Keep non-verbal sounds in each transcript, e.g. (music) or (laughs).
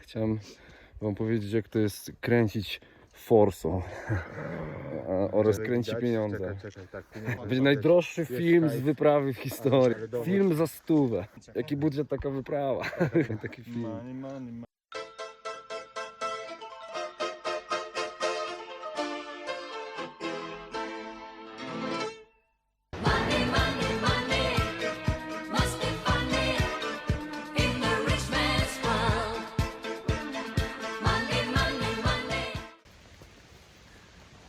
Chciałem wam powiedzieć, jak to jest kręcić forsą (laughs) oraz kręcić pieniądze. Czekaj, czekaj, tak, pieniądze. Będzie najdroższy film z wyprawy w historii. Film za stówę. Jaki budżet, taka wyprawa. (laughs) Taki film.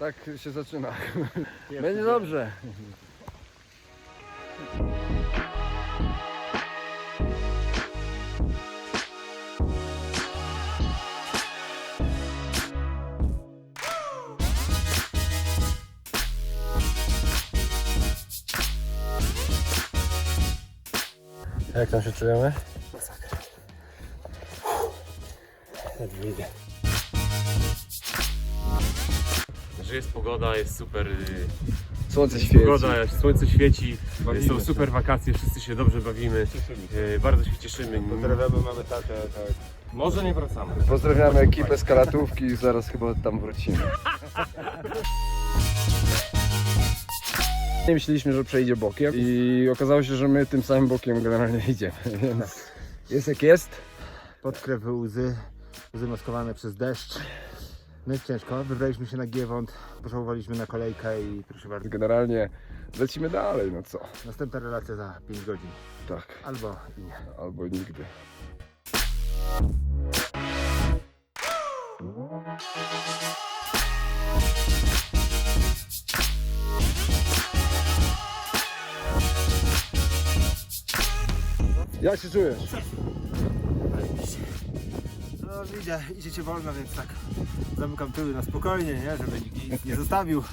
Tak się zaczyna. (laughs) Będzie dobrze. Jak tam się czujemy? Że jest pogoda, jest super y, Słońce świeci. pogoda, słońce świeci, Bawimy są się. super wakacje, wszyscy się dobrze bawimy, y, bardzo się cieszymy. Pozdrawiamy mamy tatę, tak. Może nie wracamy. Pozdrawiamy ekipę z kalatówki i zaraz chyba tam wrócimy. Nie myśleliśmy, że przejdzie bokiem i okazało się, że my tym samym bokiem generalnie idziemy, (laughs) więc jest jak jest. Podkrewy łzy, łzy maskowane przez deszcz. No jest ciężko, wybraliśmy się na Giewont, pożałowaliśmy na kolejkę i proszę bardzo, Generalnie lecimy dalej, no co? następna relacja za 5 godzin. Tak, Albo i nie. albo nigdy. Jak się czujesz? No widzę, idziecie wolno, więc tak zamykam tyły na spokojnie, nie? Żeby nikt nic nie zostawił.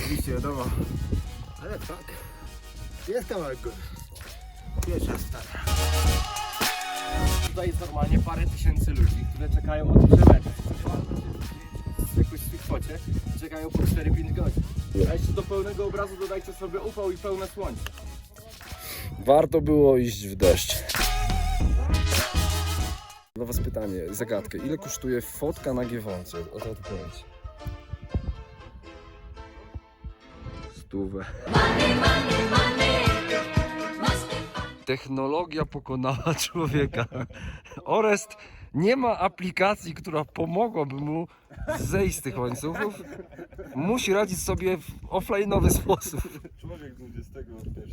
Oczywiście wiadomo. Ale tak, jest kawałek góry. Pierwszy raz. Tutaj jest normalnie parę tysięcy ludzi, które czekają od przemetu. Jakoś w kwocie czekają po 4-5 godzin. A jeszcze do pełnego obrazu dodajcie sobie upał i pełne słońce. Warto było iść w deszcz. Dla was pytanie, zagadkę. Ile kosztuje fotka na Giewoncie? O to odpowiedź. Stówę. Technologia pokonała (laughs) człowieka. Orest nie ma aplikacji, która pomogłaby mu zejść z tych łańcuchów. Musi radzić sobie w offline'owy sposób. Człowiek XXI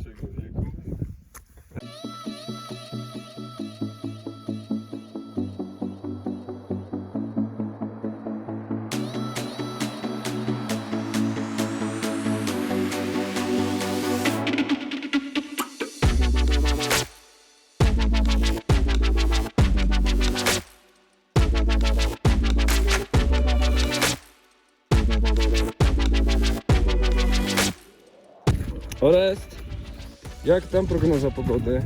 wieku. Orest, jak tam prognoza pogody?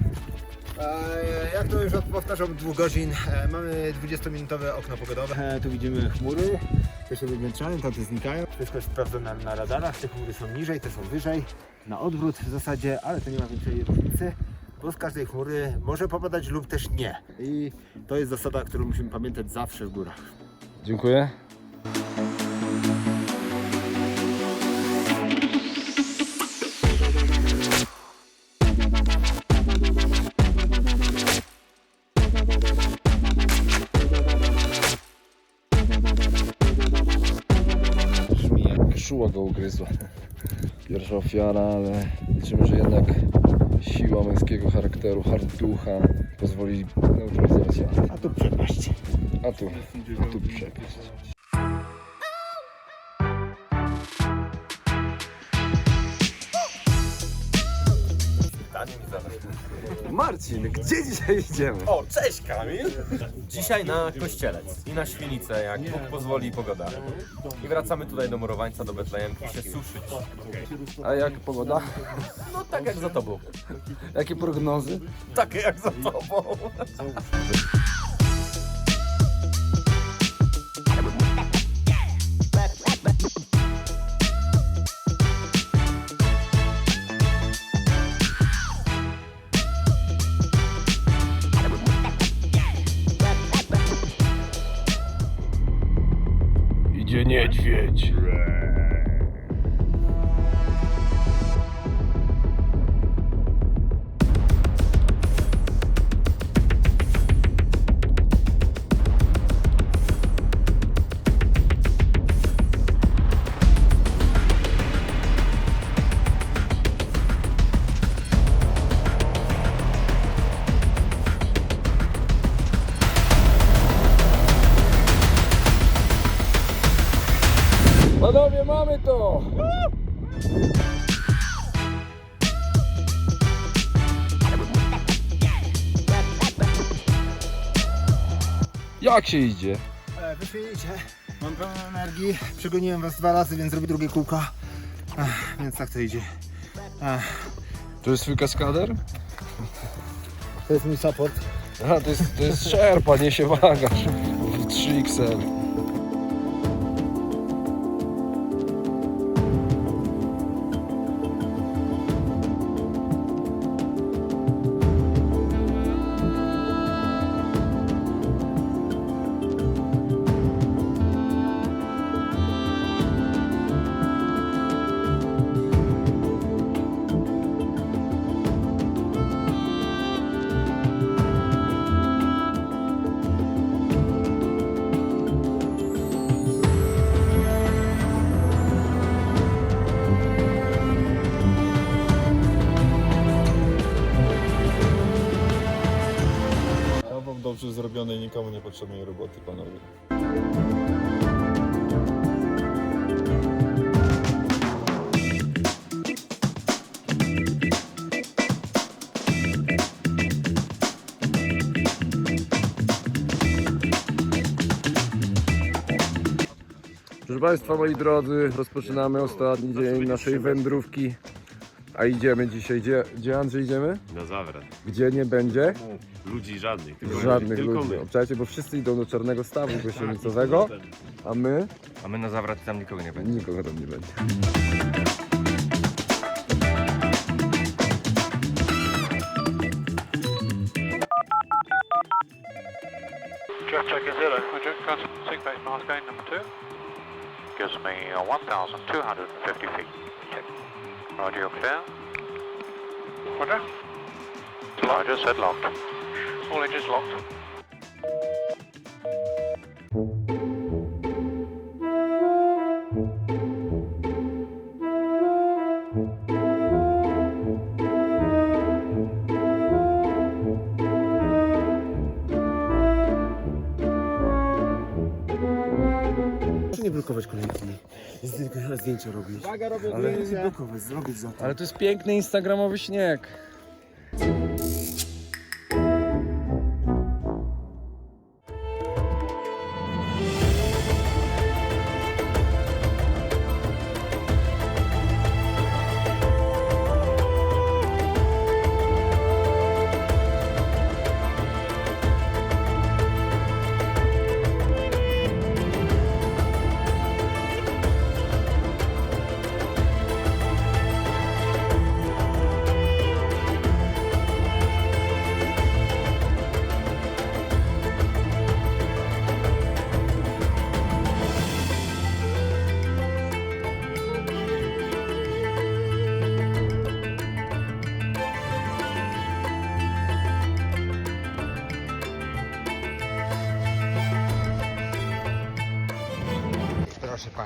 E, Jak to już od- powtarzam od dwóch godzin, e, mamy 20-minutowe okno pogodowe. E, Tu widzimy chmury, te się wymięczają, tamte znikają. Wszystko jest sprawdzone na radarach, te chmury są niżej, te są wyżej. Na odwrót w zasadzie, ale to nie ma większej różnicy, bo z każdej chmury może popadać lub też nie. I to jest zasada, którą musimy pamiętać zawsze w górach. Dziękuję. Szuła go ugryzła. Pierwsza ofiara, ale liczymy, że jednak siła męskiego charakteru, harducha pozwoli neutralizować ją. A tu przepaść. A tu, a tu przepaść. Marcin, gdzie dzisiaj idziemy? O, cześć Kamil! Dzisiaj na Kościelec i na Świnicę, jak Bóg pozwoli i pogoda. I wracamy tutaj do Murowańca, do Betlejemki się suszyć. A jak pogoda? No tak jak za tobą. Jakie prognozy? Takie jak za tobą. Mamy to! Jak się idzie? E, Mam pełno energii. Przegoniłem was dwa razy, więc zrobię drugie kółka. Więc tak to idzie. Ach, To jest twój kaskader? to jest mój support. To jest, to jest szerpa, nie się waga. 3XL. nikomu niepotrzebnej roboty, panowie. Proszę Państwa, moi drodzy, rozpoczynamy ostatni dzień naszej wędrówki a idziemy dzisiaj, gdzie, gdzie Andrzej idziemy? Na zawrat. Gdzie nie będzie? Ludzi żadnych. Tylko Żadnych tylko ludzi. My. Obczajcie, bo wszyscy idą do czarnego stawu tak, gosienicowego, tak, a my A my na zawrat tam nikogo nie będzie. nikogo tam nie będzie. Jet check is zero. Roger, cancel signbase mask gain number two. Gives me uh, 1,250 feet. Check. Audio clear. Roger. Larger said locked. All engines locked. robić. Uwaga, robię Ale... Zrobić za to. Ale to jest piękny instagramowy śnieg.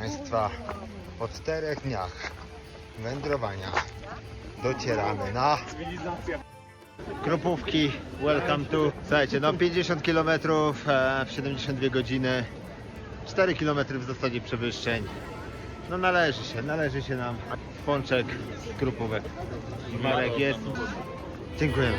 Państwa, po czterech dniach wędrowania docieramy na Krupówki, welcome to. Słuchajcie, no 50 km e, w 72 godziny, 4 km w zasadzie przewyższeń. No należy się, należy się nam pączek z krupówek. Marek jest. Dziękujemy.